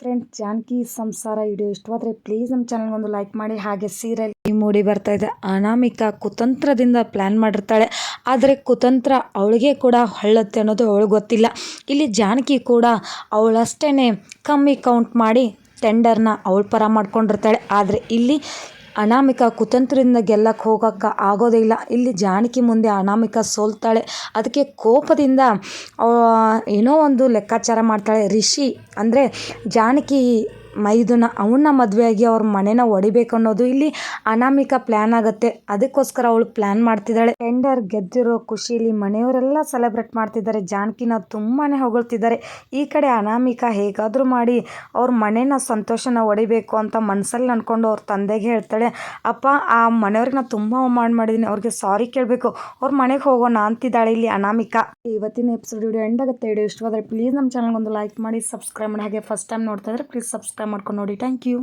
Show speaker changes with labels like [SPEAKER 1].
[SPEAKER 1] Friends Janaki ಸಂಸಾರ video ಇಷ್ಟವಾದರೆ please ನಮ್ಮ ಚಾನಲ್ಗೊಂದು ಲೈಕ್ ಮಾಡಿ. ಹಾಗೆ ಸೀರಿಯಲ್ ಮೂಡಿ ಬರ್ತಾ ಇದೆ. ಅನಾಮಿಕಾ ಕುತಂತ್ರದಿಂದ ಪ್ಲ್ಯಾನ್ ಮಾಡಿರ್ತಾಳೆ. ಆದರೆ ಕುತಂತ್ರ ಅವಳಿಗೆ ಕೂಡ ಹೊಳ್ಳತ್ತೆ ಅನ್ನೋದು ಅವಳಿಗೆ ಗೊತ್ತಿಲ್ಲ. ಇಲ್ಲಿ ಜಾನಕಿ ಕೂಡ ಅವಳಷ್ಟೇ ಕಮ್ಮಿ ಕೌಂಟ್ ಮಾಡಿ ಟೆಂಡರ್ನ ಅವಳ ಪರ ಮಾಡ್ಕೊಂಡಿರ್ತಾಳೆ. ಆದರೆ ಇಲ್ಲಿ ಅನಾಮಿಕಾ ಕುತಂತ್ರದಿಂದ ಗೆಲ್ಲಕ್ಕೆ ಹೋಗೋಕ್ಕೆ ಆಗೋದೇ ಇಲ್ಲ. ಇಲ್ಲಿ ಜಾನಕಿ ಮುಂದೆ ಅನಾಮಿಕ ಸೋಲ್ತಾಳೆ. ಅದಕ್ಕೆ ಕೋಪದಿಂದ ಏನೋ ಒಂದು ಲೆಕ್ಕಾಚಾರ ಮಾಡ್ತಾಳೆ ರಿಷಿ. ಅಂದರೆ ಜಾನಕಿ ಮೈದುನ ಅವನ್ನ ಮದುವೆಯಾಗಿ ಅವ್ರ ಮನೆನ ಒಡಿಬೇಕು ಅನ್ನೋದು ಇಲ್ಲಿ ಅನಾಮಿಕಾ ಪ್ಲ್ಯಾನ್ ಆಗುತ್ತೆ. ಅದಕ್ಕೋಸ್ಕರ ಅವಳು ಪ್ಲ್ಯಾನ್ ಮಾಡ್ತಿದ್ದಾಳೆ. ಟೆಂಡರ್ ಗೆದ್ದಿರೋ ಖುಷಿಲಿ ಮನೆಯವರೆಲ್ಲ ಸೆಲೆಬ್ರೇಟ್ ಮಾಡ್ತಿದ್ದಾರೆ. ಜಾನಕಿನ ತುಂಬಾ ಹೊಗಳ್ತಿದ್ದಾರೆ. ಈ ಕಡೆ ಅನಾಮಿಕ ಹೇಗಾದರೂ ಮಾಡಿ ಅವ್ರ ಮನೆನ ಸಂತೋಷನ ಹೊಡಿಬೇಕು ಅಂತ ಮನಸ್ಸಲ್ಲಿ ಅಂದ್ಕೊಂಡು ಅವ್ರ ತಂದೆಗೆ ಹೇಳ್ತಾಳೆ, ಅಪ್ಪ, ಆ ಮನೆಯವ್ರಿಗೆ ನಾನು ತುಂಬ ಅವಮಾನ ಮಾಡಿದ್ದೀನಿ ಅವ್ರಿಗೆ ಸಾರಿ ಕೇಳಬೇಕು. ಅವ್ರ ಮನೆಗೆ ಹೋಗೋಣ, ಅಂತಿದ್ದಾಳೆ ಇಲ್ಲಿ ಅನಾಮಿಕಾ. ಇವತ್ತಿನ ಎಪಿಸೋಡ್ ವಿಡಿಯೋ ಎಂಡ್ ಆಗುತ್ತೆ. ವಿಡಿಯೋ ಇಷ್ಟವಾದರೆ ಪ್ಲೀಸ್ ನಮ್ಮ ಚಾನಲ್ಗೆ ಒಂದು ಲೈಕ್ ಮಾಡಿ ಸಬ್ಸ್ಕ್ರೈಬ್ ಮಾಡಿ. ಹಾಗೆ ಫಸ್ಟ್ ಟೈಮ್ ನೋಡ್ತಾ ಇದ್ರೆ ಪ್ಲೀಸ್ ಸಬ್ಸ್ಕ್ರೈಬ್ ಮಾಡ್ಕೊಂಡು ನೋಡಿ. Thank you